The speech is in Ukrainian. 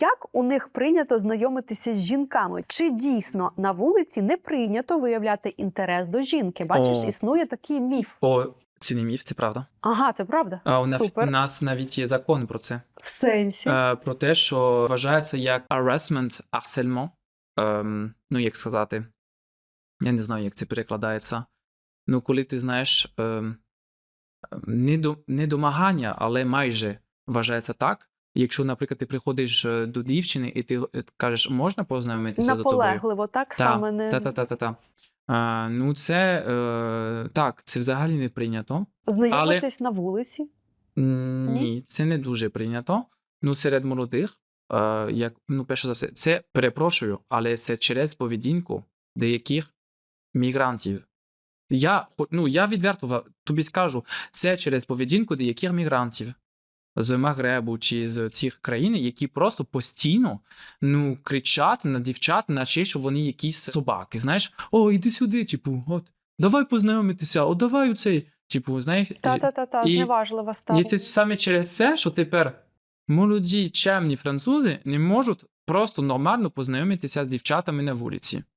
Як у них прийнято знайомитися з жінками? Чи дійсно на вулиці не прийнято виявляти інтерес до жінки? Бачиш, О. існує такий міф. О, це не міф, це правда. Ага, це правда. А у нас, у нас навіть є закон про це. В сенсі. Е, про те, що вважається як harassment, harcèlement. Ем, ну, як сказати, я не знаю, як це перекладається. Ну, коли ти знаєш ем, не, до, не домагання, але майже вважається так. Якщо, наприклад, ти приходиш е, до дівчини і ти е, кажеш, можна познайомитися з тобою? Наполегливо, так саме не Та-та-та-та-та. А, ну, це е, так, це взагалі не прийнято. знайомитись на вулиці. Ні? Ні, це не дуже прийнято. Ну, серед молодих, е, як, ну, перше за все, це перепрошую, але це через поведінку деяких мігрантів. Я, ну, я відверто тобі скажу, це через поведінку деяких мігрантів з Магребу чи з цих країн, які просто постійно ну, кричать на дівчат, наче що вони якісь собаки. Знаєш, о, іди сюди, типу, от, давай познайомитися, о, давай оцей. Типу, знаєш, Та-та-та-та, і- зневажлива і це саме через це, що тепер молоді чемні французи не можуть просто нормально познайомитися з дівчатами на вулиці.